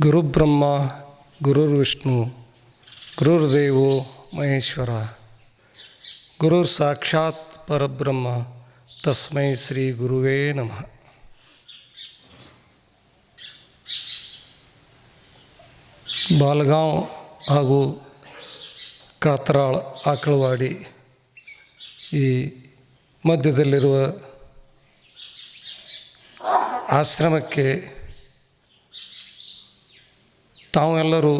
ಗುರುಬ್ರಹ್ಮ, ಗುರುರ್ವಿಷ್ಣು, ಗುರುರ್ದೇವೋ ಮಹೇಶ್ವರ. ಗುರುರ್ ಸಾಕ್ಷಾತ್ ಪರಬ್ರಹ್ಮ, ತಸ್ಮೈ ಶ್ರೀ ಗುರುವೇ ನಮಃ. ಬಾಲ್ಗಾಂವ್ ಹಾಗೂ ಕಾತ್ರಾಳ್ ಆಕಳವಾಡಿ ಈ ಮಧ್ಯದಲ್ಲಿರುವ ಆಶ್ರಮಕ್ಕೆ ತಾವೆಲ್ಲರೂ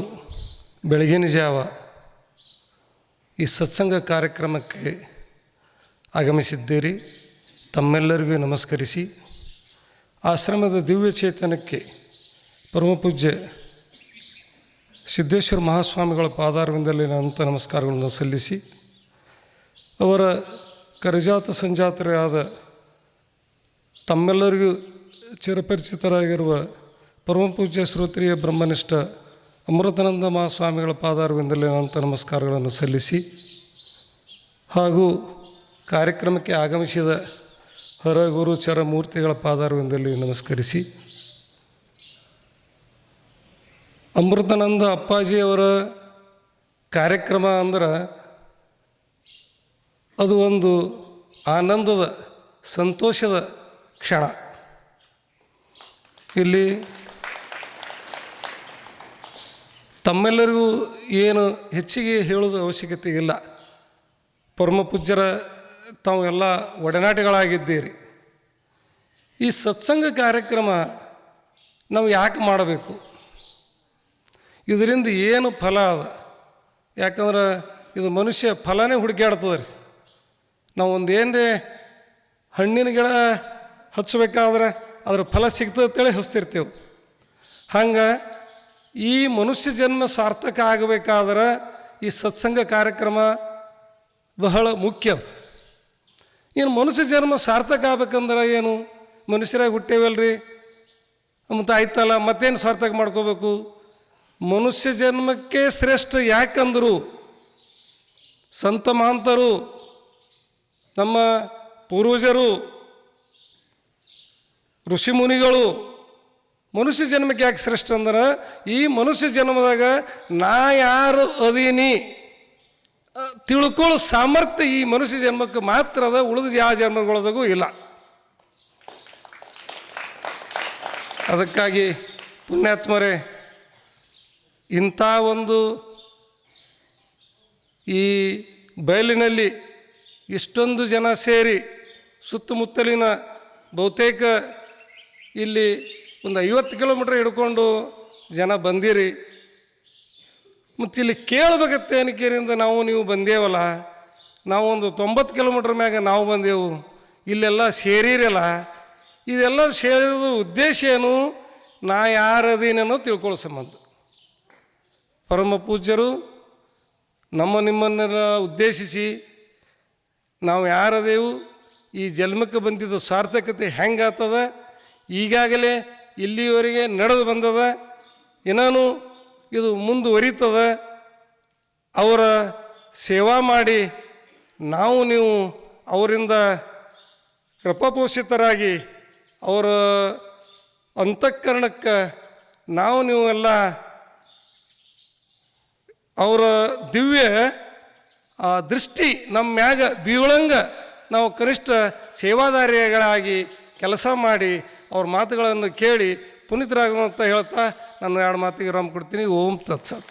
ಬೆಳಗಿನ ಜಾವ ಈ ಸತ್ಸಂಗ ಕಾರ್ಯಕ್ರಮಕ್ಕೆ ಆಗಮಿಸಿದ್ದೀರಿ. ತಮ್ಮೆಲ್ಲರಿಗೂ ನಮಸ್ಕರಿಸಿ. ಆಶ್ರಮದ ದಿವ್ಯ ಚೇತನಕ್ಕೆ ಪರಮಪೂಜ್ಯ ಸಿದ್ದೇಶ್ವರ ಮಹಾಸ್ವಾಮಿಗಳ ಪಾದಾರ್ವಿಂದಲ್ಲಿ ಅಂತ ನಮಸ್ಕಾರಗಳನ್ನು ಸಲ್ಲಿಸಿ, ಅವರ ಕರಿಜಾತ ಸಂಜಾತರಾದ ತಮ್ಮೆಲ್ಲರಿಗೂ ಚಿರಪರಿಚಿತರಾಗಿರುವ ಪರಮಪೂಜ್ಯ ಶ್ರೋತ್ರಿಯ ಬ್ರಹ್ಮನಿಷ್ಠ ಅಮೃತಾನಂದ ಮಹಾಸ್ವಾಮಿಗಳ ಪಾದಾರ್ವಿಂದಲೇ ಅನಂತ ನಮಸ್ಕಾರಗಳನ್ನು ಸಲ್ಲಿಸಿ ಹಾಗೂ ಕಾರ್ಯಕ್ರಮಕ್ಕೆ ಆಗಮಿಸಿದ ಹರಗುರು ಚರಮೂರ್ತಿಗಳ ಪಾದಾರ್ವಿಂದಲ್ಲಿ ನಮಸ್ಕರಿಸಿ ಅಮೃತಾನಂದ ಅಪ್ಪಾಜಿಯವರ ಕಾರ್ಯಕ್ರಮ ಅಂದ್ರೆ ಅದು ಒಂದು ಆನಂದದ ಸಂತೋಷದ ಕ್ಷಣ. ಇಲ್ಲಿ ತಮ್ಮೆಲ್ಲರಿಗೂ ಏನು ಹೆಚ್ಚಿಗೆ ಹೇಳೋದು ಅವಶ್ಯಕತೆ ಇಲ್ಲ. ಪರಮ ಪೂಜ್ಯರ ತಾವು ಎಲ್ಲ ಒಡನಾಟಿಗಳಾಗಿದ್ದೀರಿ. ಈ ಸತ್ಸಂಗ ಕಾರ್ಯಕ್ರಮ ನಾವು ಯಾಕೆ ಮಾಡಬೇಕು? ಇದರಿಂದ ಏನು ಫಲ ಅದ? ಯಾಕಂದ್ರೆ ಇದು ಮನುಷ್ಯ ಫಲನೇ ಹುಡುಕಾಡ್ತದೆ ರೀ ನಾವು ಒಂದು ಏನೇ ಹಣ್ಣಿನ ಗಿಡ ಹಚ್ಚಬೇಕಾದ್ರೆ ಅದ್ರ ಫಲ ಸಿಗ್ತದೆ ಅಂತೇಳಿ ಹಚ್ತಿರ್ತೇವೆ. ಹಂಗೆ ಈ ಮನುಷ್ಯ ಜನ್ಮ ಸಾರ್ಥಕ ಆಗಬೇಕಾದ್ರೆ ಈ ಸತ್ಸಂಗ ಕಾರ್ಯಕ್ರಮ ಬಹಳ ಮುಖ್ಯ. ಇನ್ನು ಮನುಷ್ಯ ಜನ್ಮ ಸಾರ್ಥಕ ಆಗ್ಬೇಕಂದ್ರೆ ಏನು? ಮನುಷ್ಯರಾಗಿ ಹುಟ್ಟೇವಲ್ರಿ? ಮತ್ತು ಆಯ್ತಲ್ಲ ಮತ್ತೇನು ಸಾರ್ಥಕ ಮಾಡ್ಕೋಬೇಕು? ಮನುಷ್ಯ ಜನ್ಮಕ್ಕೆ ಶ್ರೇಷ್ಠ ಯಾಕಂದರು? ಸಂತ ಮಹಾಂತರು ನಮ್ಮ ಪೂರ್ವಜರು ಋಷಿಮುನಿಗಳು ಮನುಷ್ಯ ಜನ್ಮಕ್ಕೆ ಯಾಕೆ ಶ್ರೇಷ್ಠ ಅಂದ್ರೆ, ಈ ಮನುಷ್ಯ ಜನ್ಮದಾಗ ನಾ ಯಾರು ಅದೀನಿ? ತಿಳ್ಕೊಳ್ಳೋ ಸಾಮರ್ಥ್ಯ ಈ ಮನುಷ್ಯ ಜನ್ಮಕ್ಕೆ ಮಾತ್ರ ಅದ, ಉಳಿದ ಯಾವ ಜನ್ಮಗಳದಾಗೂ ಇಲ್ಲ. ಅದಕ್ಕಾಗಿ ಪುಣ್ಯಾತ್ಮರೇ, ಇಂಥ ಒಂದು ಈ ಬಯಲಿನಲ್ಲಿ ಇಷ್ಟೊಂದು ಜನ ಸೇರಿ ಸುತ್ತಮುತ್ತಲಿನ ಬಹುತೇಕ ಇಲ್ಲಿ ಒಂದು ಐವತ್ತು ಕಿಲೋಮೀಟ್ರ್ ಹಿಡ್ಕೊಂಡು ಜನ ಬಂದಿರಿ. ಮತ್ತು ಇಲ್ಲಿ ಕೇಳಬೇಕತ್ತೆ ಅನಿಕೇರಿಂದ ನಾವು ನೀವು ಬಂದೇವಲ್ಲ ನಾವು ಒಂದು ತೊಂಬತ್ತು ಕಿಲೋಮೀಟ್ರ್ ಮ್ಯಾಗ ನಾವು ಬಂದೆವು. ಇಲ್ಲೆಲ್ಲ ಸೇರಿರಲ್ಲ. ಇದೆಲ್ಲ ಸೇರಿದ ಉದ್ದೇಶ ಏನು? ನಾ ಯಾರದೀನೇನೋ ತಿಳ್ಕೊಳ್ಳೋ ಸಂಬಂಧ. ಪರಮ ಪೂಜ್ಯರು ನಮ್ಮ ನಿಮ್ಮನ್ನೆಲ್ಲ ಉದ್ದೇಶಿಸಿ ನಾವು ಯಾರದೇವು ಈ ಜನ್ಮಕ್ಕೆ ಬಂದಿದ್ದ ಸಾರ್ಥಕತೆ ಹೆಂಗಾಗ್ತದ? ಈಗಾಗಲೇ ಇಲ್ಲಿಯವರೆಗೆ ನಡೆದು ಬಂದದ ಏನಾನು ಇದು ಮುಂದುವರಿತದ, ಅವರ ಸೇವಾ ಮಾಡಿ ನಾವು ನೀವು ಅವರಿಂದ ಕೃಪಪೋಷಿತರಾಗಿ ಅವರ ಅಂತಃಕರಣಕ್ಕೆ ನಾವು ನೀವು ಎಲ್ಲ ಅವರ ದಿವ್ಯ ದೃಷ್ಟಿ ನಮ್ಮ ಮ್ಯಾಗ ಬೀಳಂಗ ನಾವು ಕನಿಷ್ಠ ಸೇವಾದಾರಿಗಳಾಗಿ ಕೆಲಸ ಮಾಡಿ ಅವ್ರ ಮಾತುಗಳನ್ನು ಕೇಳಿ ಪುನೀತರಾಗುವಂತ ಹೇಳ್ತಾ ನಾನು ಎರಡು ಮಾತಿಗೆ ರಾಮ್ ಕೊಡ್ತೀನಿ. ಓಂ ತತ್ಸತ್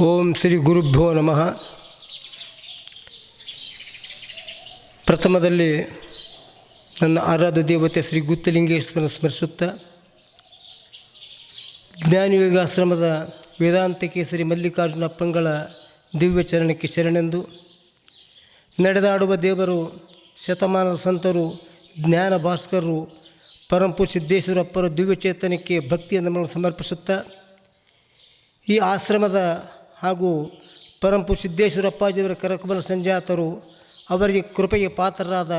ಓಂ ಶ್ರೀ ಗುರುಭ್ಯೋ ನಮಃ. ಪ್ರಥಮದಲ್ಲಿ ನನ್ನ ಆರಾಧ್ಯ ದೇವತೆ ಶ್ರೀ ಗುತ್ತಲಿಂಗೇಶ್ವರನ ಸ್ಮರಿಸುತ್ತಾ ಜ್ಞಾನಯೋಗಾಶ್ರಮದ ವೇದಾಂತ ಕೇಸರಿ ಮಲ್ಲಿಕಾರ್ಜುನ ಅಪ್ಪಂಗಳ ದಿವ್ಯ ಚರಣಕ್ಕೆ ಶರಣೆಂದು ನಡೆದಾಡುವ ದೇವರು ಶತಮಾನದ ಸಂತರು ಜ್ಞಾನ ಭಾಸ್ಕರರು ಪರಂಪು ಸಿದ್ದೇಶ್ವರಪ್ಪರ ದಿವ್ಯ ಚೇತನಕ್ಕೆ ಭಕ್ತಿಯನ್ನು ನಮ್ಮನ್ನು ಸಮರ್ಪಿಸುತ್ತಾ ಈ ಆಶ್ರಮದ ಹಾಗೂ ಪರಂಪು ಸಿದ್ದೇಶ್ವರಪ್ಪಾಜಿಯವರ ಕರಕಮಲ ಸಂಜಾತರು ಅವರಿಗೆ ಕೃಪೆಗೆ ಪಾತ್ರರಾದ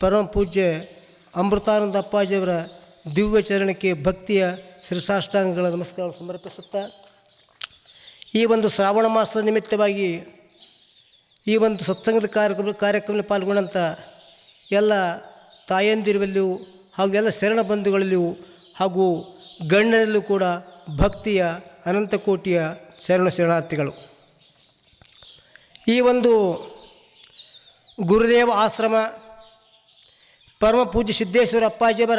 ಪರಮ ಪೂಜ್ಯ ಅಮೃತಾನಂದ ಅಪ್ಪಾಜಿಯವರ ದಿವ್ಯ ಚರಣಕ್ಕೆ ಭಕ್ತಿಯ ಶ್ರೀಸಾಷ್ಟಾಂಗಗಳ ನಮಸ್ಕಾರ ಸಮರ್ಪಿಸುತ್ತಾ ಈ ಒಂದು ಶ್ರಾವಣ ಮಾಸದ ನಿಮಿತ್ತವಾಗಿ ಈ ಒಂದು ಸತ್ಸಂಗದ ಕಾರ್ಯಕ್ರಮ ಕಾರ್ಯಕ್ರಮದಲ್ಲಿ ಪಾಲ್ಗೊಂಡಂಥ ಎಲ್ಲ ತಾಯಂದಿರುವಲ್ಲಿಯೂ ಹಾಗೂ ಎಲ್ಲ ಶರಣ ಬಂಧುಗಳಲ್ಲಿಯೂ ಹಾಗೂ ಗಣ್ಯರಲ್ಲೂ ಕೂಡ ಭಕ್ತಿಯ ಅನಂತಕೋಟಿಯ ಶರಣ ಶರಣಾರ್ಥಿಗಳು. ಈ ಒಂದು ಗುರುದೇವ ಆಶ್ರಮ ಪರಮ ಪೂಜ್ಯ ಸಿದ್ದೇಶ್ವರ ಅಪ್ಪಾಜಿಯವರ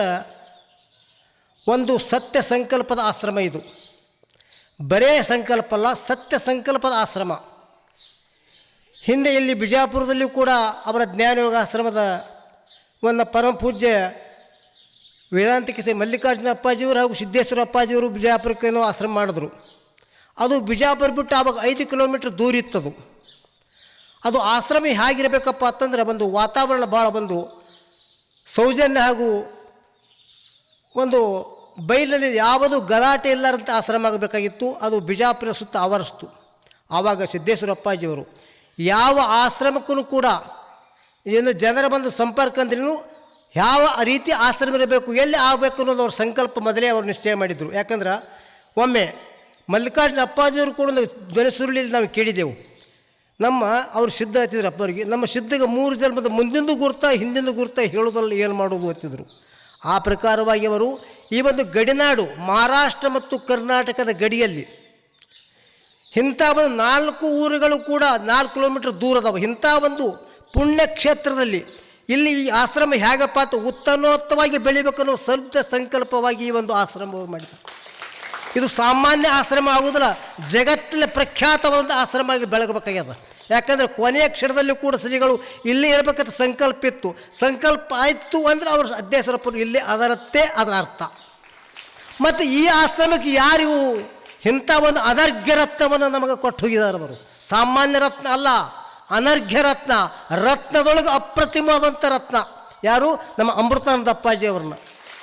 ಒಂದು ಸತ್ಯ ಸಂಕಲ್ಪದ ಆಶ್ರಮ ಇದು. ಬರೇ ಸಂಕಲ್ಪ ಅಲ್ಲ ಸತ್ಯ ಸಂಕಲ್ಪದ ಆಶ್ರಮ. ಹಿಂದೆ ಇಲ್ಲಿ ಬಿಜಾಪುರದಲ್ಲಿಯೂ ಕೂಡ ಅವರ ಜ್ಞಾನಯೋಗ ಆಶ್ರಮದ ಒಂದು ಪರಮ ಪೂಜ್ಯ ವೇದಾಂತಿಕ ಕಿಸೆ ಮಲ್ಲಿಕಾರ್ಜುನ ಅಪ್ಪಾಜಿಯವರು ಹಾಗೂ ಸಿದ್ದೇಶ್ವರ ಅಪ್ಪಾಜಿಯವರು ಬಿಜಾಪುರಕ್ಕೇನೋ ಆಶ್ರಮ ಮಾಡಿದ್ರು. ಅದು ಬಿಜಾಪುರ ಬಿಟ್ಟು ಆವಾಗ ಐದು ಕಿಲೋಮೀಟ್ರ್ ದೂರ ಇತ್ತದು. ಅದು ಆಶ್ರಮ ಹೇಗಿರಬೇಕಪ್ಪ ಅಂತಂದ್ರೆ ಒಂದು ವಾತಾವರಣ ಭಾಳ ಬಂದು ಸೌಜನ್ಯ ಹಾಗೂ ಒಂದು ಬೈಲಲ್ಲಿ ಯಾವುದು ಗಲಾಟೆ ಇಲ್ಲದಂಥ ಆಶ್ರಮ ಆಗಬೇಕಾಗಿತ್ತು. ಅದು ಬಿಜಾಪುರ ಸುತ್ತ ಆವರಿಸ್ತು. ಆವಾಗ ಸಿದ್ದೇಶ್ವರ ಅಪ್ಪಾಜಿಯವರು ಯಾವ ಆಶ್ರಮಕ್ಕೂ ಕೂಡ ಏನು ಜನರ ಬಂದು ಸಂಪರ್ಕ ಅಂದ್ರೂ ಯಾವ ರೀತಿ ಆಶ್ರಮ ಇರಬೇಕು ಎಲ್ಲಿ ಆಗಬೇಕು ಅನ್ನೋದು ಅವ್ರ ಸಂಕಲ್ಪ ಮೊದಲೇ ಅವರು ನಿಶ್ಚಯ ಮಾಡಿದರು. ಯಾಕಂದ್ರೆ ಒಮ್ಮೆ ಮಲ್ಲಿಕಾರ್ಜುನ ಅಪ್ಪಾಜಿಯವರು ಕೂಡ ಧ್ವನಿ ಸುರುಳಿಯಲ್ಲಿ ನಾವು ಕೇಳಿದೆವು. ನಮ್ಮ ಅವರು ಸಿದ್ಧ ಹತ್ತಿದ್ರು ಅಪ್ಪರಿಗೆ. ನಮ್ಮ ಸಿದ್ಧಗೆ ಮೂರು ಜನ್ಮದ ಮುಂದಿನ ಗುರ್ತ ಹಿಂದಿನ ಗುರ್ತ ಹೇಳೋದಲ್ಲ ಏನು ಮಾಡೋದು ಅಂತಿದ್ರು. ಆ ಪ್ರಕಾರವಾಗಿ ಅವರು ಈ ಒಂದು ಗಡಿನಾಡು ಮಹಾರಾಷ್ಟ್ರ ಮತ್ತು ಕರ್ನಾಟಕದ ಗಡಿಯಲ್ಲಿ ಇಂಥ ಒಂದು ನಾಲ್ಕು ಊರುಗಳು ಕೂಡ ನಾಲ್ಕು ಕಿಲೋಮೀಟ್ರ್ ದೂರದವು ಇಂಥ ಒಂದು ಪುಣ್ಯಕ್ಷೇತ್ರದಲ್ಲಿ ಇಲ್ಲಿ ಈ ಆಶ್ರಮ ಹೇಗಪ್ಪ ಅಂತ ಉತ್ತಮೋತ್ತವಾಗಿ ಬೆಳಿಬೇಕನ್ನೋ ಸ್ವಲ್ಪ ಸಂಕಲ್ಪವಾಗಿ ಈ ಒಂದು ಆಶ್ರಮವನ್ನು ಮಾಡಿದ್ದಾರೆ ಇದು ಸಾಮಾನ್ಯ ಆಶ್ರಮ ಆಗುವುದಿಲ್ಲ ಜಗತ್ತಲ್ಲಿ ಪ್ರಖ್ಯಾತವಾದ ಆಶ್ರಮ ಆಗಿ ಬೆಳಗಬೇಕಾಗ್ಯದ. ಯಾಕಂದರೆ ಕೊನೆಯ ಕ್ಷಣದಲ್ಲಿ ಕೂಡ ಶ್ರೀಗಳು ಇಲ್ಲಿ ಇರಬೇಕಂತ ಸಂಕಲ್ಪ ಇತ್ತು. ಸಂಕಲ್ಪ ಆಯಿತು ಅಂದರೆ ಅವರು ಅಧ್ಯಕ್ಷರಪ್ಪರು ಇಲ್ಲಿ ಅದರತ್ತೇ ಅದರ ಅರ್ಥ. ಮತ್ತು ಈ ಆಶ್ರಮಕ್ಕೆ ಯಾರಿಗೂ ಇಂಥ ಒಂದು ಅದರ್ಘ್ಯ ರತ್ನವನ್ನು ನಮಗೆ ಕೊಟ್ಟು ಹೋಗಿದ್ದಾರೆ ಅವರು. ಸಾಮಾನ್ಯ ರತ್ನ ಅಲ್ಲ ಅನರ್ಘ್ಯ ರತ್ನ, ರತ್ನದೊಳಗೆ ಅಪ್ರತಿಮವಾದಂಥ ರತ್ನ. ಯಾರು? ನಮ್ಮ ಅಮೃತಾನಂದ ಅಪ್ಪಾಜಿ ಅವ್ರನ್ನ.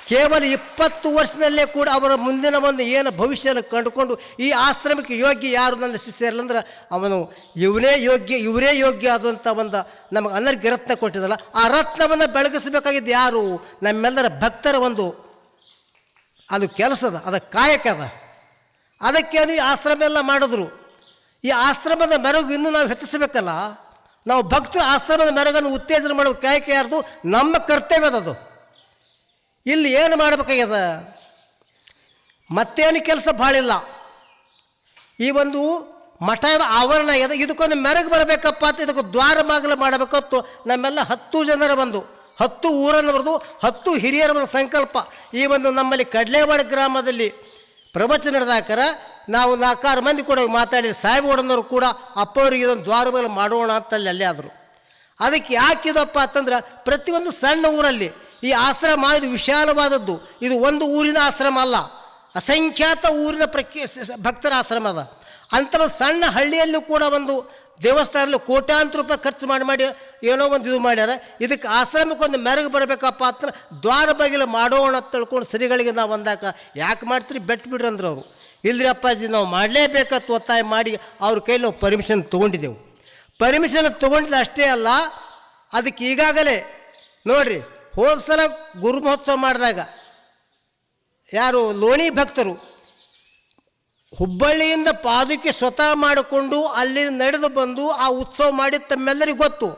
ಕೇವಲ ಇಪ್ಪತ್ತು ವರ್ಷದಲ್ಲೇ ಕೂಡ ಅವರ ಮುಂದಿನ ಒಂದು ಏನು ಭವಿಷ್ಯನ ಕಂಡುಕೊಂಡು ಈ ಆಶ್ರಮಕ್ಕೆ ಯೋಗ್ಯ ಯಾರು ನನ್ನ ಶಿಷ್ಯರಲ್ಲಂದ್ರೆ ಅವನು ಇವನೇ ಯೋಗ್ಯ, ಇವರೇ ಯೋಗ್ಯ ಆದಂಥ ಒಂದು ನಮಗೆ ಅನರ್ಘ್ಯ ರತ್ನ ಕೊಟ್ಟಿದ್ದಲ್ಲ. ಆ ರತ್ನವನ್ನು ಬೆಳಗಿಸಬೇಕಾಗಿದ್ದು ಯಾರು? ನಮ್ಮೆಲ್ಲರ ಭಕ್ತರ ಒಂದು ಅದು ಕೆಲಸದ, ಅದು ಕಾಯಕದ. ಅದಕ್ಕೆ ಅದು ಆಶ್ರಮ ಎಲ್ಲ ಮಾಡಿದ್ರು. ಈ ಆಶ್ರಮದ ಮೆರಗು ಇನ್ನೂ ನಾವು ಹೆಚ್ಚಿಸಬೇಕಲ್ಲ? ನಾವು ಭಕ್ತರ ಆಶ್ರಮದ ಮೆರಗನ್ನು ಉತ್ತೇಜನ ಮಾಡುವ ಕಾಯಕ ಯಾರ್ದು? ನಮ್ಮ ಕರ್ತವ್ಯ ಅದು ಇಲ್ಲಿ ಏನು ಮಾಡಬೇಕಾಗ್ಯದ? ಮತ್ತೇನು ಕೆಲಸ ಭಾಳಿಲ್ಲ. ಈ ಒಂದು ಮಠದ ಆವರಣ ಇದೆ. ಇದಕ್ಕೊಂದು ಮೆರಗು ಬರಬೇಕಪ್ಪ ಅಂತ ಇದಕ್ಕೆ ದ್ವಾರ ಬಾಗಿಲು ಮಾಡಬೇಕತ್ತು ನಮ್ಮೆಲ್ಲ ಹತ್ತು ಜನರ ಬಂದು, ಹತ್ತು ಊರನ್ನವರದು, ಹತ್ತು ಹಿರಿಯರ ಸಂಕಲ್ಪ. ಈ ಒಂದು ನಮ್ಮಲ್ಲಿ ಕಡಲೇವಾಡ ಗ್ರಾಮದಲ್ಲಿ ಪ್ರವಚನ ನಡೆದಾಕರ ನಾವು ನಾಲ್ಕಾರು ಮಂದಿ ಕೂಡ ಮಾತಾಡಿ ಸಾಹೇಬಗೌಡನವರು ಕೂಡ ಅಪ್ಪವರಿಗೆ ಇದೊಂದು ದ್ವಾರ ಬಾಗಿಲು ಮಾಡೋಣ ಅಂತಲ್ಲಿ ಅಲ್ಲೇ ಆದರು. ಅದಕ್ಕೆ ಯಾಕಿದಪ್ಪ ಅಂತಂದ್ರೆ, ಪ್ರತಿಯೊಂದು ಸಣ್ಣ ಊರಲ್ಲಿ ಈ ಆಶ್ರಮ ಇದು ವಿಶಾಲವಾದದ್ದು. ಇದು ಒಂದು ಊರಿನ ಆಶ್ರಮ ಅಲ್ಲ. ಅಸಂಖ್ಯಾತ ಊರಿನ ಸ- ಭಕ್ತರ ಆಶ್ರಮ ಅದ. ಅಂಥ ಸಣ್ಣ ಹಳ್ಳಿಯಲ್ಲೂ ಕೂಡ ಒಂದು ದೇವಸ್ಥಾನದಲ್ಲಿ ಕೋಟ್ಯಾಂತರ ರೂಪಾಯಿ ಖರ್ಚು ಮಾಡಿ ಮಾಡಿ ಏನೋ ಒಂದು ಇದು ಮಾಡ್ಯಾರ. ಇದಕ್ಕೆ ಆಶ್ರಮಕ್ಕೆ ಒಂದು ಮೆರಗು ಬರಬೇಕಪ್ಪ ಅಂತ ದ್ವಾರ ಬಾಗಿಲು ಮಾಡೋಣ ಅಂತ ತಿಳ್ಕೊಂಡು ಶ್ರೀಗಳಿಗೆ ನಾವು ಅಂದಾಕ ಯಾಕೆ ಮಾಡ್ತೀರಿ? ಬೆಟ್ಟು ಬಿಡ್ರಿ ಅಂದ್ರೆ ಅವರು. ಇಲ್ಲರಿ ಅಪ್ಪಾಜಿ, ನಾವು ಮಾಡಲೇಬೇಕಂತ ಒತ್ತಾಯ ಮಾಡಿ ಅವ್ರ ಕೈಲಿ ನಾವು ಪರ್ಮಿಷನ್ ತೊಗೊಂಡಿದ್ದೆವು. ಪರ್ಮಿಷನ್ ತೊಗೊಂಡಿದ್ದು ಅಷ್ಟೇ ಅಲ್ಲ, ಅದಕ್ಕೆ ಈಗಾಗಲೇ ನೋಡ್ರಿ, ಹೋದ ಸಲ ಗುರು ಮಹೋತ್ಸವ ಮಾಡಿದಾಗ ಯಾರು ಲೋಣಿ ಭಕ್ತರು ಹುಬ್ಬಳ್ಳಿಯಿಂದ ಪಾದಕ್ಕೆ ಸ್ವತಃ ಮಾಡಿಕೊಂಡು ಅಲ್ಲಿ ನಡೆದು ಬಂದು ಆ ಉತ್ಸವ ಮಾಡಿ ತಮ್ಮೆಲ್ಲರಿಗೂ ಗೊತ್ತು.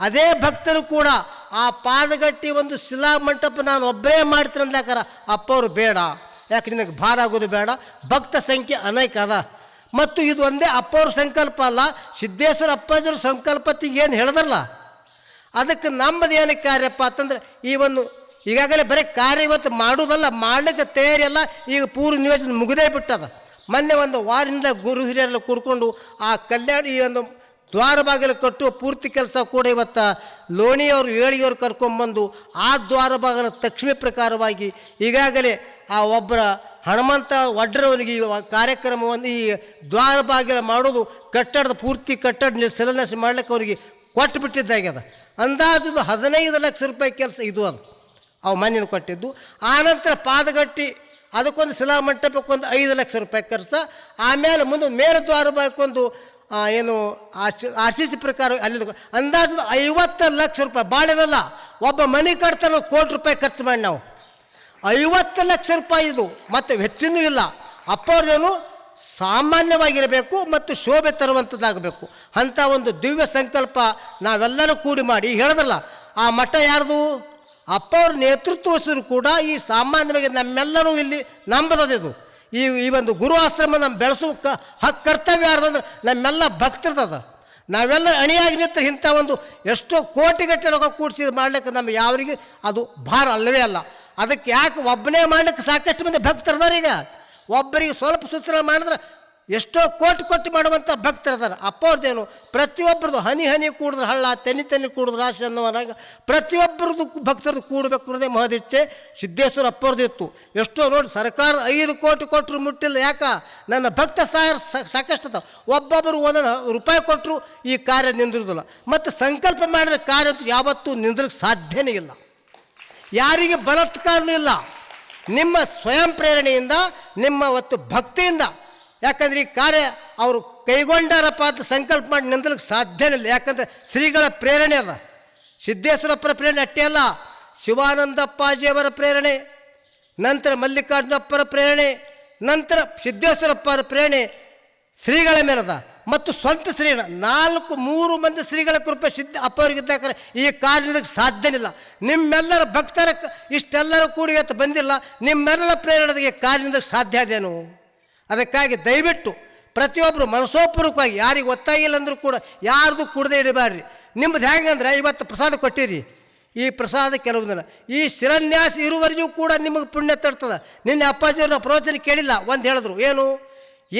ಅದೇ ಭಕ್ತರು ಕೂಡ ಆ ಪಾದಗಟ್ಟಿ ಒಂದು ಶಿಲಾ ಮಂಟಪ ನಾನು ಒಬ್ಬರೇ ಮಾಡ್ತೀನಿ ಅಂದಾಕಾರ ಅಪ್ಪವರು ಬೇಡ. ಯಾಕೆ ನಿನಗೆ ಭಾರ ಆಗೋದು ಬೇಡ? ಭಕ್ತ ಸಂಖ್ಯೆ ಅನೇಕ ಅದ. ಮತ್ತು ಇದು ಒಂದೇ ಅಪ್ಪವ್ರ ಸಂಕಲ್ಪ ಅಲ್ಲ, ಸಿದ್ದೇಶ್ವರ ಅಪ್ಪಾಜಿಯವ್ರ ಸಂಕಲ್ಪತ್ತಿಗೆ ಏನು ಹೇಳಿದ್ರಲ್ಲ? ಅದಕ್ಕೆ ನಮ್ಮದು ಏನಕ್ಕೆ ಕಾರ್ಯಪ್ಪ ಅಂತಂದ್ರೆ, ಈ ಒಂದು ಈಗಾಗಲೇ ಬರೀ ಕಾರ್ಯ ಇವತ್ತು ಮಾಡೋದಲ್ಲ, ಮಾಡಲಿಕ್ಕೆ ತಯಾರಿ ಅಲ್ಲ, ಈಗ ಪೂರ್ವ ನಿಯೋಜನೆ ಮುಗಿದೇ ಬಿಟ್ಟದ. ಮೊನ್ನೆ ಒಂದು ವಾರದಿಂದ ಗುರು ಹಿರಿಯರೆಲ್ಲ ಕೂಡ್ಕೊಂಡು ಆ ಕಲ್ಯಾಣ ಈ ಒಂದು ದ್ವಾರ ಬಾಗಿಲು ಕಟ್ಟುವ ಪೂರ್ತಿ ಕೆಲಸ ಕೂಡ ಇವತ್ತು ಲೋಣಿಯವರು ಏಳಿಯವರು ಕರ್ಕೊಂಬಂದು ಆ ದ್ವಾರ ಬಾಗಿಲ ತಕ್ಷಣ ಪ್ರಕಾರವಾಗಿ ಈಗಾಗಲೇ ಆ ಒಬ್ಬರ ಹನುಮಂತ ಒಡ್ರವನಿಗೆ ಕಾರ್ಯಕ್ರಮವನ್ನು ಈ ದ್ವಾರ ಬಾಗಿಲ ಮಾಡೋದು ಕಟ್ಟಡದ ಪೂರ್ತಿ ಕಟ್ಟಡ ಶಿಲಾನ್ಯಾಸ ಮಾಡ್ಲಿಕ್ಕೆ ಅವರಿಗೆ ಕೊಟ್ಟು ಬಿಟ್ಟಿದ್ದಾಗ್ಯದ. ಅಂದಾಜು ಹದಿನೈದು ಲಕ್ಷ ರೂಪಾಯಿ ಕೆಲಸ ಇದು ಅದು. ಅವು ಮಣ್ಣಿನ ಕೊಟ್ಟಿದ್ದು. ಆನಂತರ ಪಾದಗಟ್ಟಿ ಅದಕ್ಕೊಂದು ಶಿಲಾ ಮಂಟಪಕ್ಕೊಂದು ಐದು ಲಕ್ಷ ರೂಪಾಯಿ ಖರ್ಚು. ಆಮೇಲೆ ಮುಂದೆ ಮೇಲು ದ್ವಾರ ಬಾಯಕ್ಕೊಂದು ಆ, ಏನು ಆರ್ ಸಿ ಪ್ರಕಾರ ಅಲ್ಲಿ ಅಂದಾಜು ಐವತ್ತು ಲಕ್ಷ ರೂಪಾಯಿ. ಬಾಳೆದಲ್ಲ ಒಬ್ಬ ಮನೆ ಕಟ್ತಾನೆ ಕೋಟಿ ರೂಪಾಯಿ ಖರ್ಚು ಮಾಡಿ ನಾವು. ಐವತ್ತು ಲಕ್ಷ ರೂಪಾಯಿ ಇದು. ಮತ್ತು ಹೆಚ್ಚಿನೂ ಇಲ್ಲ. ಅಪ್ಪವ್ರದೇನು ಸಾಮಾನ್ಯವಾಗಿರಬೇಕು ಮತ್ತು ಶೋಭೆ ತರುವಂಥದ್ದಾಗಬೇಕು. ಅಂಥ ಒಂದು ದಿವ್ಯ ಸಂಕಲ್ಪ ನಾವೆಲ್ಲರೂ ಕೂಡಿ ಮಾಡಿ. ಹೇಳಿದ್ರಲ್ಲ ಆ ಮಠ ಯಾರ್ದು? ಅಪ್ಪವ್ರ ನೇತೃತ್ವ ವಹಿಸಿದ್ರು ಕೂಡ ಈ ಸಾಮಾನ್ಯವಾಗಿ ನಮ್ಮೆಲ್ಲರೂ ಇಲ್ಲಿ ನಂಬದದಿದು ಈ ಈ ಒಂದು ಗುರು ಆಶ್ರಮ ನಮ್ಮ ಬೆಳೆಸೋ ಕ, ಹಕ್ ಕರ್ತವ್ಯ ಯಾರ್ದಂದ್ರೆ ನಮ್ಮೆಲ್ಲ ಭಕ್ತರದ ನಾವೆಲ್ಲ ಅಣಿಯಾಗಿ ನಿಂತ ಇಂಥ ಒಂದು ಎಷ್ಟೋ ಕೋಟಿಗಟ್ಟಲೆ ರೊಕ್ಕ ಕೂಡಿಸಿ ಮಾಡ್ಲಿಕ್ಕೆ ನಮ್ಮ ಯಾವರಿಗೆ ಅದು ಭಾರ ಅಲ್ಲವೇ ಅಲ್ಲ. ಅದಕ್ಕೆ ಯಾಕೆ ಒಬ್ಬನೇ ಮಾಡ್ಲಿಕ್ಕೆ ಸಾಕಷ್ಟು ಮಂದಿ ಭಕ್ತರದಾರ ಈಗ? ಒಬ್ಬರಿಗೆ ಸ್ವಲ್ಪ ಸುಸ್ತ್ರ ಮಾಡಿದ್ರೆ ಎಷ್ಟೋ ಕೋಟಿ ಕೊಟ್ಟು ಮಾಡುವಂಥ ಭಕ್ತರಿದ್ದಾರೆ ಅಪ್ಪವ್ರದ್ದೇನು ಪ್ರತಿಯೊಬ್ಬರದು ಹನಿ ಹನಿ ಕೂಡಿದ್ರೆ ಹಳ್ಳ, ತೆನಿ ತೆನಿ ಕೂಡಿದ್ರೆ ರಾಶಿ ಅನ್ನೋವನಾಗ ಪ್ರತಿಯೊಬ್ಬರದು ಭಕ್ತರದ್ದು ಕೂಡಬೇಕು ಅನ್ನೋದೇ ಮಹದಿಚ್ಛೆ ಸಿದ್ದೇಶ್ವರ ಅಪ್ಪವ್ರದ್ದು ಎಷ್ಟೋ ನೋಡಿ ಸರ್ಕಾರ ಐದು ಕೋಟಿ ಕೊಟ್ಟರು ಮುಟ್ಟಿಲ್ಲ. ಯಾಕ? ನನ್ನ ಭಕ್ತ ಸಹ ಸಾಕಷ್ಟು ಅದಾವ. ಒಬ್ಬೊಬ್ಬರು ಒಂದೊಂದು ರೂಪಾಯಿ ಕೊಟ್ಟರು ಈ ಕಾರ್ಯ ನಿಂದಿರೋದಿಲ್ಲ. ಮತ್ತು ಸಂಕಲ್ಪ ಮಾಡಿದ ಕಾರ್ಯ ಅಂತೂ ಯಾವತ್ತೂ ನಿಂದ್ರಕ್ಕೆ ಸಾಧ್ಯನೇ ಇಲ್ಲ. ಯಾರಿಗೆ ಬಲತ್ಕಾರನೂ ಇಲ್ಲ. ನಿಮ್ಮ ಸ್ವಯಂ ಪ್ರೇರಣೆಯಿಂದ, ನಿಮ್ಮ ಒತ್ತು ಭಕ್ತಿಯಿಂದ ಯಾಕಂದ್ರೆ ಈ ಕಾರ್ಯ ಅವರು ಕೈಗೊಂಡಾರಪ್ಪ ಅಂತ ಸಂಕಲ್ಪ ಮಾಡಿ ನಿಂದಲಿಕ್ಕೆ ಸಾಧ್ಯನೇ ಇಲ್ಲ. ಯಾಕಂದರೆ ಶ್ರೀಗಳ ಪ್ರೇರಣೆ ಅದ. ಸಿದ್ದೇಶ್ವರಪ್ಪರ ಪ್ರೇರಣೆ ಅಷ್ಟೇ ಅಲ್ಲ, ಶಿವಾನಂದಪ್ಪಾಜಿಯವರ ಪ್ರೇರಣೆ, ನಂತರ ಮಲ್ಲಿಕಾರ್ಜುನಪ್ಪರ ಪ್ರೇರಣೆ, ನಂತರ ಸಿದ್ದೇಶ್ವರಪ್ಪರ ಪ್ರೇರಣೆ ಶ್ರೀಗಳ ಮೇಲದ. ಮತ್ತು ಸ್ವಂತ ಶ್ರೀಗಳ, ನಾಲ್ಕು, ಮೂರು ಮಂದಿ ಶ್ರೀಗಳ ಕೃಪೆ ಸಿದ್ಧ ಅಪ್ಪವರಿಗಿದ್ದಾಕರೆ ಈ ಕಾರ್ಯಕ್ಕೆ ಸಾಧ್ಯನಿಲ್ಲ ನಿಮ್ಮೆಲ್ಲರ ಭಕ್ತರ ಇಷ್ಟೆಲ್ಲರೂ ಕೂಡಿ ಅಂತ ಬಂದಿಲ್ಲ. ನಿಮ್ಮೆಲ್ಲರ ಪ್ರೇರಣೆಗೆ ನಿಂದಕ್ಕೆ ಸಾಧ್ಯ ಅದೇನು ಅದಕ್ಕಾಗಿ ದಯವಿಟ್ಟು ಪ್ರತಿಯೊಬ್ಬರು ಮನಸೋಪೂರ್ವಕವಾಗಿ ಯಾರಿಗೆ ಗೊತ್ತಾಗಿಲ್ಲ ಅಂದರೂ ಕೂಡ ಯಾರ್ದು ಕುಡ್ದೇ ಇಡಬಾರ್ರಿ ನಿಮ್ದು ಹೇಗಂದ್ರೆ ಇವತ್ತು ಪ್ರಸಾದ ಕೊಟ್ಟಿರಿ. ಈ ಪ್ರಸಾದ ಕೆಲವು ದಿನ. ಈ ಶಿಲಾನ್ಯಾಸ ಇರುವರೆಗೂ ಕೂಡ ನಿಮಗೆ ಪುಣ್ಯ ತರ್ತದೆ. ನಿನ್ನೆ ಅಪ್ಪಾಜಿಯವ್ರನ್ನ ಪ್ರವಚನ ಕೇಳಿಲ್ಲ. ಒಂದು ಹೇಳಿದ್ರು, ಏನು?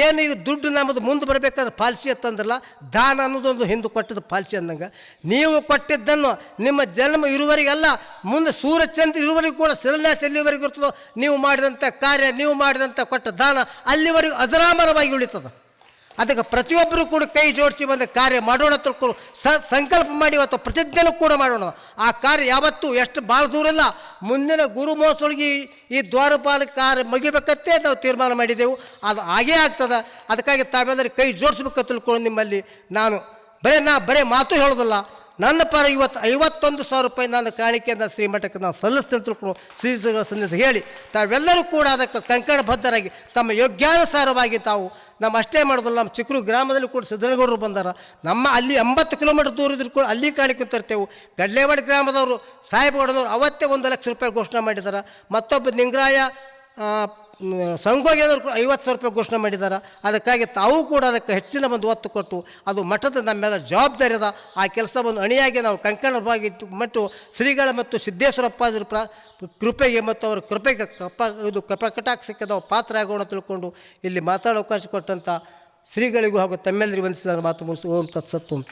ಏನು ಈಗ ದುಡ್ಡು ನಮ್ಮದು ಮುಂದೆ ಬರಬೇಕಾದ್ರೆ ಪಾಲಿಸಿ ಅಂತಂದ್ರಲ್ಲ, ದಾನ ಅನ್ನೋದೊಂದು ಹಿಂದೆ ಕೊಟ್ಟದ್ದು ಪಾಲಿಸಿ ಅಂದಂಗೆ. ನೀವು ಕೊಟ್ಟಿದ್ದನ್ನು ನಿಮ್ಮ ಜನ್ಮ ಇರುವರಿಗೆಲ್ಲ ಮುಂದೆ ಸೂರ್ಯಚಂದ್ರ ಇರುವವರಿಗೂ ಕೂಡ ಶಿಲಾನ್ಯಾಸ ಎಲ್ಲಿವರೆಗೂ ಇರ್ತದೋ, ನೀವು ಮಾಡಿದಂಥ ಕಾರ್ಯ, ನೀವು ಮಾಡಿದಂಥ ಕೊಟ್ಟ ದಾನ ಅಲ್ಲಿವರೆಗೂ ಅಜರಾಮರವಾಗಿ ಉಳಿತದೆ. ಅದಕ್ಕೆ ಪ್ರತಿಯೊಬ್ಬರು ಕೂಡ ಕೈ ಜೋಡಿಸಿ ಒಂದು ಕಾರ್ಯ ಮಾಡೋಣ ತಿಳ್ಕೊಂಡು ಸ, ಸಂಕಲ್ಪ ಮಾಡಿ ಇವತ್ತು ಪ್ರತಿಜ್ಞೆನೂ ಕೂಡ ಮಾಡೋಣ. ಆ ಕಾರ್ಯ ಯಾವತ್ತೂ ಎಷ್ಟು ಭಾಳ ದೂರ ಇಲ್ಲ. ಮುಂದಿನ ಗುರು ಈ- ಈ ದ್ವಾರಪಾಲ ಕಾರ್ಯ ಮುಗಿಬೇಕತ್ತೇ ನಾವು ತೀರ್ಮಾನ ಮಾಡಿದೆವು. ಅದು ಹಾಗೇ ಆಗ್ತದೆ. ಅದಕ್ಕಾಗಿ ತಾವೆಲ್ಲರೂ ಕೈ ಜೋಡಿಸ್ಬೇಕು ತಿಳ್ಕೊಂಡು ನಿಮ್ಮಲ್ಲಿ. ನಾನು ಬರೀ, ನಾ ಬರೀ ಮಾತು ಹೇಳೋದಿಲ್ಲ. ನನ್ನ ಪರ ಇವತ್ತು ಐವತ್ತೊಂದು ಸಾವಿರ ರೂಪಾಯಿ ನಾನು ಕಾಣಿಕೆಯನ್ನು ಶ್ರೀಮಠಕ್ಕೆ ನಾನು ಸಲ್ಲಿಸ್ತೇನೆ ತಿಳ್ಕೊಂಡು ಶ್ರೀಗಳ ಸಲ್ಲಿಸಿ ಹೇಳಿ, ತಾವೆಲ್ಲರೂ ಕೂಡ ಅದಕ್ಕೆ ಕಂಕಣಬದ್ಧರಾಗಿ ತಮ್ಮ ಯೋಗ್ಯಾನುಸಾರವಾಗಿ ತಾವು ನಮ್ಮ ಅಷ್ಟೇ ಮಾಡೋದಲ್ಲ, ನಮ್ಮ ಚಿಕ್ಕರು ಗ್ರಾಮದಲ್ಲಿ ಕೂಡ ಸಿದ್ದನಗೌಡರು ಬಂದಾರ. ನಮ್ಮ ಅಲ್ಲಿ ಎಂಬತ್ತು ಕಿಲೋಮೀಟರ್ ದೂರ ಇದ್ರು ಕೂಡ ಅಲ್ಲಿ ಕಾಣಿಕೆ ತರ್ತೇವೆ ಗಡ್ಲೇವಾಡಿ ಗ್ರಾಮದವರು, ಸಾಹೇಬ್ಗೌಡನವರು ಅವತ್ತೇ ಒಂದು ಲಕ್ಷ ರೂಪಾಯಿ ಘೋಷಣೆ ಮಾಡಿದ್ದಾರೆ ಮತ್ತೊಬ್ಬ ನಿಂಗರಾಯ ಆ, ಮ್, ಐವತ್ತು ಸಾವಿರ ರೂಪಾಯಿ ಘೋಷಣೆ ಮಾಡಿದ್ದಾರೆ ಅದಕ್ಕಾಗಿ ತಾವು ಕೂಡ ಅದಕ್ಕೆ ಹೆಚ್ಚಿನ ಒಂದು ಒತ್ತು ಕೊಟ್ಟು ಅದು ಮಠದ ನಮ್ಮೆಲ್ಲ ಜವಾಬ್ದಾರಿ ಅದ. ಆ ಕೆಲಸವನ್ನು ಅಣಿಯಾಗಿ ನಾವು ಕಂಕಣವಾಗಿ ಮತ್ತು ಶ್ರೀಗಳ ಮತ್ತು ಸಿದ್ದೇಶ್ವರಪ್ಪಾಜರ ಪ್ರ ಕೃಪೆಗೆ ಮತ್ತು ಅವರ ಕೃಪೆಗೆ ಕಪ ಇದು ಕಪ ನಾವು ಪಾತ್ರ ಆಗೋಣ ತಿಳ್ಕೊಂಡು ಇಲ್ಲಿ ಮಾತಾಡೋ ಅವಕಾಶ ಕೊಟ್ಟಂಥ ಶ್ರೀಗಳಿಗೂ ಹಾಗೂ ತಮ್ಮೆಲ್ಲರಿಗೂ ವಂದಿಸಿದ ಮಾತು ಮುಗಿಸಿ ಓಂ ತತ್ಸತ್ತು ಓಂ